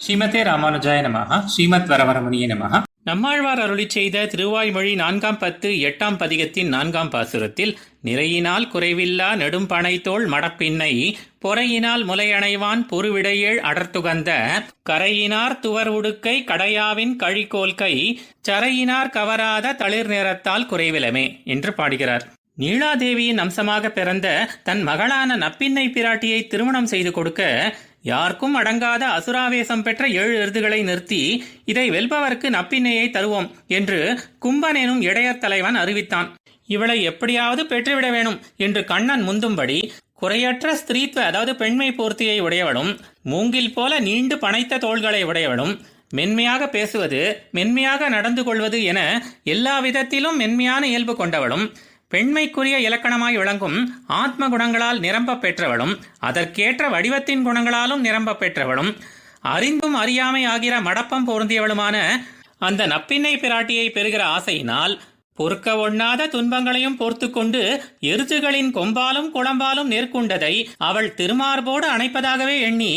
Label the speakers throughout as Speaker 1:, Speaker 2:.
Speaker 1: ஸ்ரீமதே ராமானுஜாய நமஹ ஸ்ரீமத் வரவரமணிய நமஹ. நம்மாழ்வார் அருளி செய்த திருவாய்மொழி நான்காம் பத்து எட்டாம் பதிகத்தின் நான்காம் பாசுரத்தில் நிறையினால் குறைவில்லா நெடும் பனைத்தோள் மடப்பின்னை பொறையினால் முலையணைவான் பொருவிடையேள் அடர்த்துகந்த கரையினார் துவர் உடுக்கை கடையாவின் கழிகோல்கை சரையினார் கவராத தளிர் நிறத்தால் குறைவிலமே என்று பாடுகிறார். நீலாதேவியின் அம்சமாக பிறந்த தன் மகளான நப்பின்னை பிராட்டியை திருமணம் செய்து கொடுக்க யாருக்கும் அடங்காத அசுராவேசம் பெற்ற ஏழு எருதுகளை நிறுத்தி இதை வெல்பவருக்கு நப்பின்னையை தருவோம் என்று கும்பனேனும் இடையர் தலைவன் அறிவித்தான். இவளை எப்படியாவது பெற்றுவிட வேணும் என்று கண்ணன் முந்தும்படி குறையற்ற ஸ்திரீத்வ அதாவது பெண்மை பூர்த்தியை உடையவளும் மூங்கில் போல நீண்டு பனைத்த தோள்களை உடையவளும் மென்மையாக பேசுவது மென்மையாக நடந்து கொள்வது என எல்லா விதத்திலும் மென்மையான இயல்பு கொண்டவளும் பெண்மைக்குரிய இலக்கணமாய் விளங்கும் ஆத்ம குணங்களால் நிரம்பப் பெற்றவளும் அதற்கேற்ற வடிவத்தின் குணங்களாலும் நிரம்பப் பெற்றவளும் அறிந்தும் அறியாமை ஆகிற மடப்பம் பொருந்தியவளுமான அந்த நப்பின்னை பிராட்டியை பெறுகிற ஆசையினால் பொறுக்க ஒண்ணாத துன்பங்களையும் போர்த்து கொண்டு எருதுகளின் கொம்பாலும் குளம்பாலும் நேர்கொண்டதை அவள் திருமார்போடு அணைப்பதாகவே எண்ணி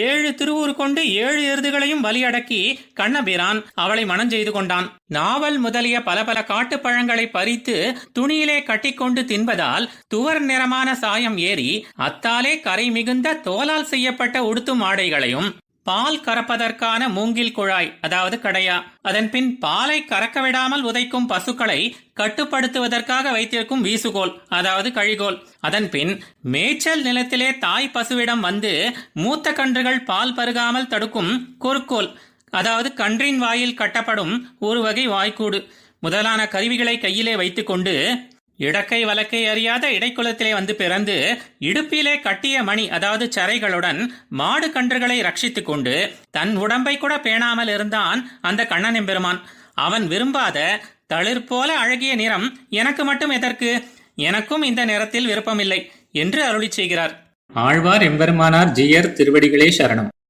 Speaker 1: ஏழு திருவூர் கொண்டு ஏழு எருதுகளையும் வலியடக்கி கண்ணபிரான் அவளை மனம் செய்து கொண்டான். நாவல் முதலிய பல பல காட்டுப் பழங்களை பறித்து துணியிலே கட்டிக்கொண்டு தின்பதால் துவர் நிறமான சாயம் ஏறி அத்தாலே கரை மிகுந்த தோலால் செய்யப்பட்ட உடுத்தும் ஆடைகளையும் பால் கறப்பதற்கான மூங்கில் குழாய் அதாவது கடையா. அதன்பின் பாலை கறக்க விடாமல் உதைக்கும் பசுக்களை கட்டுப்படுத்துவதற்காக வைத்திருக்கும் வீசுகோல் அதாவது கழிகோல். அதன்பின் மேய்ச்சல் நிலத்திலே தாய் பசுவிடம் வந்து மூத்த கன்றுகள் பால் பருகாமல் தடுக்கும் குறுக்கோல் அதாவது கன்றின் வாயில் கட்டப்படும் ஒரு வகை வாய்க்கூடு. முதலான கருவிகளை கையிலே வைத்துக்கொண்டு இடக்கை வலக்கை அறியாத இடைக்குலத்திலே வந்து பிறந்து இடுப்பிலே கட்டிய மணி அதாவது சரைகளுடன் மாடு கன்றுகளை ரட்சித்துக் கொண்டு தன் உடம்பை கூட பேணாமல் இருந்தான் அந்த கண்ணன் எம்பெருமான். அவன் விரும்பாத தளிர் போல அழகிய நிறம் எனக்கு மட்டும் எதற்கு? எனக்கும் இந்த நிறத்தில் விருப்பமில்லை என்று அருளிச் செய்கிறார். ஆழ்வார் எம்பெருமானார் ஜியர் திருவடிகளே சரணம்.